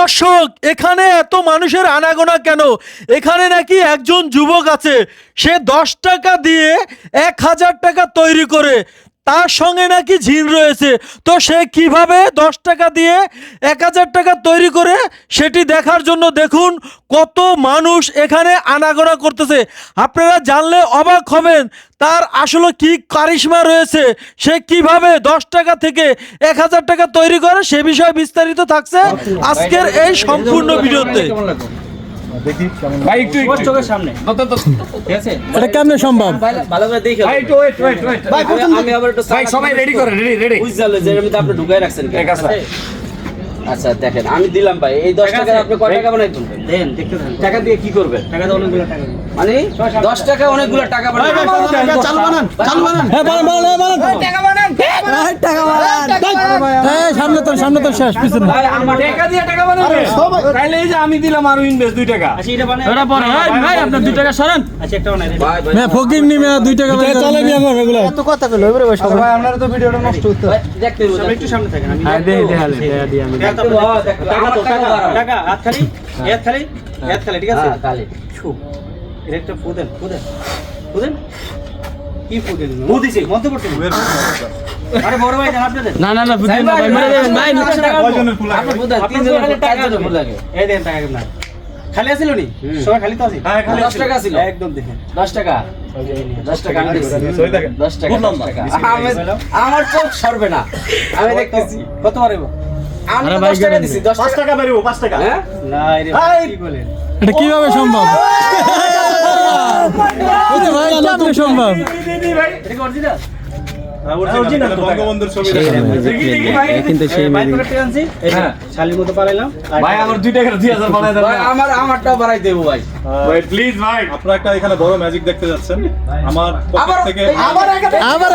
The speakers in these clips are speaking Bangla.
দর্শক, এখানে এত মানুষের আনাগোনা কেন? এখানে নাকি একজন যুবক আছে, সে দশ টাকা দিয়ে এক হাজার টাকা তৈরি করে। তার সঙ্গে নাকি ঝিন রয়েছে। তো সে কীভাবে দশ টাকা দিয়ে এক হাজার টাকা তৈরি করে সেটি দেখার জন্য দেখুন কত মানুষ এখানে আনাগোনা করতেছে। আপনারা জানলে অবাক হবেন তার আসলে কি কারিশমা রয়েছে। সে কীভাবে দশ টাকা থেকে এক হাজার টাকা তৈরি করে সে বিষয়ে বিস্তারিত থাকছে আজকের এই সম্পূর্ণ ভিডিওতে। ভাই একটু একটু চোখের সামনে। তো, তো, তো, ঠিক আছে? এটা কেমনে সম্ভব? ভালো- ভালো করে দেখে ভাই একটু wait, wait, wait. আমি- আমি আবার একটু ভাই সবাই রেডি করে রেডি রেডি বুঝতে যে এর মধ্যে আপনি ঢুকাই রাখছেন ঠিক আছে। আচ্ছা দেখেন আমি দিলাম ভাই। এই দশ টাকা আপনি কয় টাকা বানাই তুলবেন দেন দেখতে টাকা দিয়ে কি করবেন? টাকা তো অনেকগুলো টাকা মানে? দশ টাকা অনেকগুলো টাকা বানাই চালু বানান চালু বানান। হ্যাঁ বলেন বলেন বলেন সামনে তো সামনে তো শেষ পিছনে। টাকা দিয়ে টাকা বানাবে তাইলে এই যে আমি দিলাম আরও ইনভেস্ট 2 টাকা। আচ্ছা এটা পরে ভাই আপনার দুই টাকা সরেন। আচ্ছা একটা বানাই দেন ভাই ভাই হ্যাঁ ফকির নিমে দুই চলে নিয়ে আমার এগুলো। এত কথা কইলো এবারে ভাই সবাই ভাই আপনারা তো ভিডিওটা নষ্ট হচ্ছে দেখতে সবাই একটু সামনে থাকেন আমি হ্যাঁ দে দে হালে দে দি আমি টাকা হ্যাঁ। আমার টাকা টাকা হাত খালি হাত খালি হাত খালি ঠিক আছে? হ্যাঁ, তাহলে। ছু। একটা ফুদেন ফুদেন। ফুদেন? কি ফুদেন? ফু দিছি মধ্যে পড়ছে আরে বড় ভাই জান আপনাদের। না না না ভাই, ভাই, মেরে দেবেন, ভাই, দুশো টাকা কয়জনের ফুল লাগে? আপনার বুঝলেন, আপনার তিনজনের খালি ফুল, টাকা চারজনের আছে। ফুল লাগে। এই দেন টাকা কেমন খালি আছিল নি সবাই খালি তো আছে? হ্যাঁ খালি দশ টাকা ছিল একদম দেখেন। দশ টাকা। দশ টাকা আমি দিচ্ছি। সই টাকা খুব দশ লম্বা। টাকা। আমি- আমার চোখ সরবে না। আমি দেখতেছি। কত পারব আমি তো দশ টাকা দিছি দশ 5 টাকা। টাকা 5 টাকা। হ্যাঁ? না রে কি বলেন? এটা কীভাবে সম্ভব? এটা ভাই সম্ভব। এটা কি অরিজিনাল কিন্তু সেই হ্যাঁ। শালির মতো পালাইলাম। ভাই আমার 2 টাকা 2000 বানায় দেন ভাই, আমার আমারটাও বাড়াই দেবো ভাই। ওয়েট প্লিজ ভাই। আপনারা একটা এখানে বড় ম্যাজিক দেখতে যাচ্ছেন। আমার পকেট থেকে আবার আবার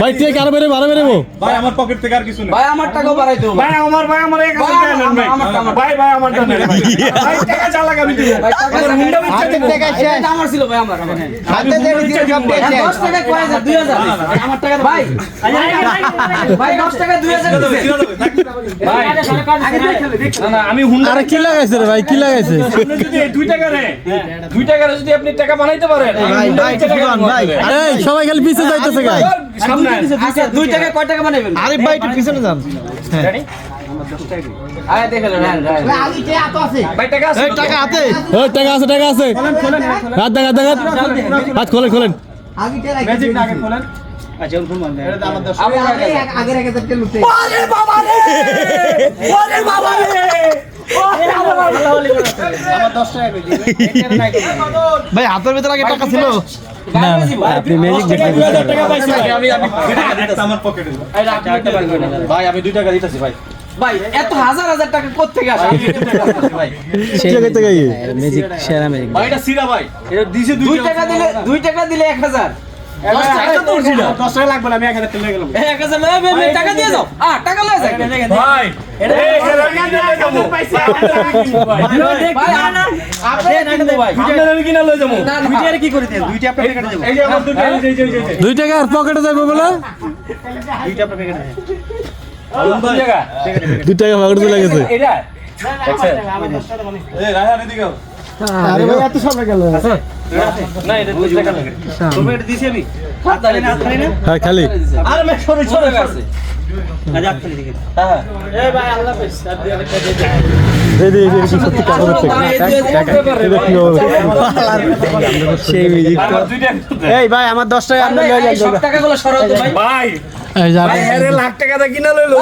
ভাই আরও বেরে আরও বেরেবো ভাই আমার পকেট থেকে আর কিছু নেই। ভাই আমার টাকাও বাড়াই দেবো ভাই আমার ভাই আমার 1000 ভাই, টাকা নেন ভাই। আমার- আমার- ভাই ভাই আমার টাকা ভাই। ভাই। টাকা যা লাগাবি দিব। ভাই, টাকা আমার হুন্ডা বেচে হাতের দিব টাকা শেষ। এটা আমার ছিল ভাই আমার। কি লাগাইছে রে ভাই? কি লাগাইছে? আপনি যদি এই দুই টাকা রে দুই টাকা যদি আপনি টাকা বানাইতে পারেন ভাই ভাই ভাই। এই সবাই খালি পিছে যাইতেছে সামনে। দুই টাকা কয় টাকা আরে ভাই একটু পিছনে যান। ভাই হাতের ভিতরে আগে টাকা ছিল ভাই আমি দুই টাকা দিতেছি ভাই। ভাই এত হাজার হাজার টাকা কোথেকে আসে ভাই জায়গা থেকে ভাই এটা সিরা ভাই এটা দিছে দুই টাকা দিলে দুই টাকা দিলে এক হাজার দশ টাকা এটা তো original। দশ টাকা লাগবে না আমি এক হাজার টাকা গেলাম এক হাজার লয়ে বে, বে, টাকা দিয়ে যাও আ টাকা লয়ে যাও ভাই এটা ভাই আনা আপনি কিনবো ভাই আমি কিনা লই যাব না না দুইটা কি করে দেন দুইটা আপনার প্যাকেটে দেবো এই যে আমার দুটো এই যে এই যে, এই যে দুই টাকা আর পকেটে যাবে বলে দুই টাকা পকেটে চলে গেছে। আরে ভাই এত সব গেল না এটা দুই টাকা লাগে তুমি এটা দিছি আমি হাত খালি না হাত খালি না হ্যাঁ খালি আরে মে সরে চলে গেছে আজ হাত খালি দেখি হ্যাঁ এই ভাই আমার দুই টাকা এই ভাই আমার দশ টাকা ভাই যাবে লাখ টাকা কিনা লইলো